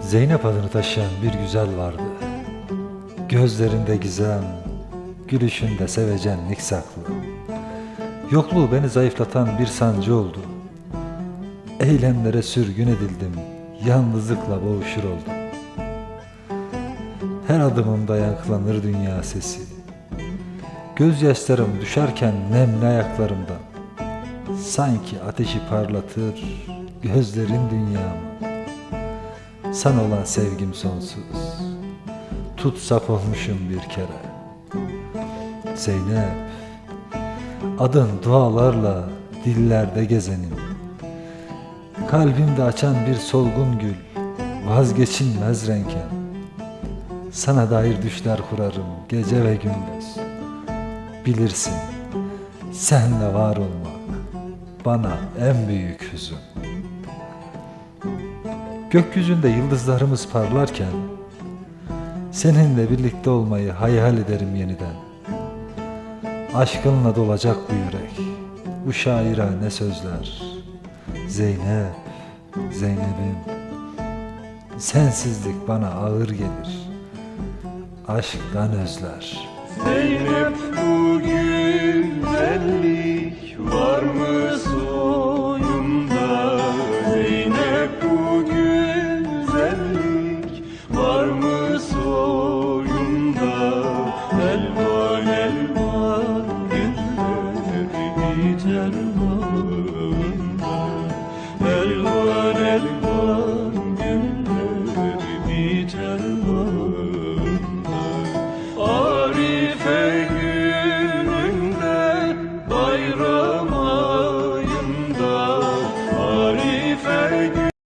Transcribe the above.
Zeynep adını taşıyan bir güzel vardı. Gözlerinde gizem, gülüşünde sevecenlik saklı. Yokluğu beni zayıflatan bir sancı oldu. Eylemlere sürgün edildim, yalnızlıkla boğuşur oldum. Her adımımda yankılanır dünya sesi. Gözyaşlarım düşerken nemli ayaklarımdan. Sanki ateşi parlatır gözlerin dünyamı. Sana olan sevgim sonsuz. Tutsak olmuşum bir kere. Zeynep, adın dualarla dillerde gezenin. Kalbimde açan bir solgun gül, vazgeçilmez renken. Sana dair düşler kurarım gece ve gündüz. Bilirsin, senle var olmak bana en büyük hüzün. Gökyüzünde yıldızlarımız parlarken Seninle birlikte olmayı hayal ederim yeniden. Aşkınla dolacak bu yürek Bu şairane sözler? Zeynep, Zeynep'im Sensizlik bana ağır gelir Aşktan özler. Zeynep bu